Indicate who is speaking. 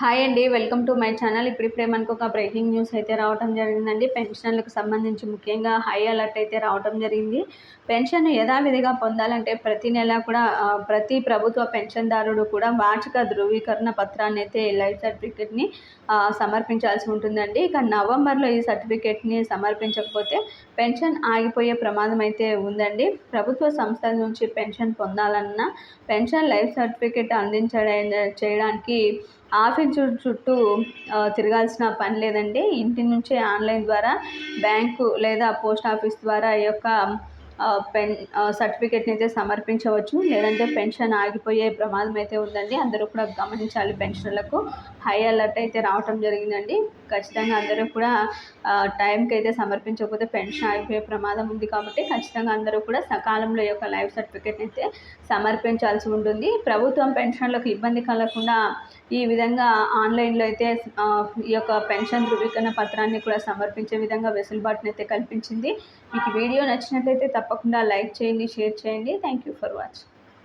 Speaker 1: Hi అండి welcome to my channel ఇప్పుడిప్పుడే మనకు ఒక బ్రేకింగ్ న్యూస్ అయితే రావడం జరిగిందండి. పెన్షన్లకు సంబంధించి ముఖ్యంగా హై అలర్ట్ అయితే రావడం జరిగింది. పెన్షన్ యథావిధిగా పొందాలంటే ప్రతి నెల కూడా ప్రతి ప్రభుత్వ పెన్షన్దారుడు కూడా వార్షిక ధృవీకరణ పత్రాన్ని అయితే లైఫ్ సర్టిఫికేట్ని సమర్పించాల్సి ఉంటుందండి. ఇక నవంబర్లో ఈ సర్టిఫికేట్ని సమర్పించకపోతే పెన్షన్ ఆగిపోయే ప్రమాదం అయితే ఉందండి. ప్రభుత్వ సంస్థల నుంచి పెన్షన్ పొందాలన్నా పెన్షన్ లైఫ్ సర్టిఫికేట్ అందించడం చేయడానికి ఆఫీస్ చుట్టూ తిరగాల్సిన పని లేదండి. ఇంటి నుంచే ఆన్లైన్ ద్వారా బ్యాంకు లేదా పోస్ట్ ఆఫీస్ ద్వారా ఈ యొక్క పెన్ సర్టిఫికేట్ని అయితే సమర్పించవచ్చు. లేదంటే పెన్షన్ ఆగిపోయే ప్రమాదం అయితే ఉందండి. అందరూ కూడా గమనించాలి పెన్షన్లకు. హై అలర్ట్ అయితే రావటం జరిగిందండి. ఖచ్చితంగా అందరూ కూడా టైంకి అయితే సమర్పించకపోతే పెన్షన్ ఆగిపోయే ప్రమాదం ఉంది కాబట్టి ఖచ్చితంగా అందరూ కూడా సకాలంలో యొక్క లైఫ్ సర్టిఫికేట్ని అయితే సమర్పించాల్సి ఉంటుంది. ప్రభుత్వం పెన్షన్లకు ఇబ్బంది కలగకుండా ఈ విధంగా ఆన్లైన్లో అయితే ఈ యొక్క పెన్షన్ ధృవీకరణ పత్రాన్ని కూడా సమర్పించే విధంగా వెసులుబాటును అయితే కల్పించింది. మీకు వీడియో నచ్చినట్లయితే తప్పకుండా లైక్ చేయండి షేర్ చేయండి. Thank you for watching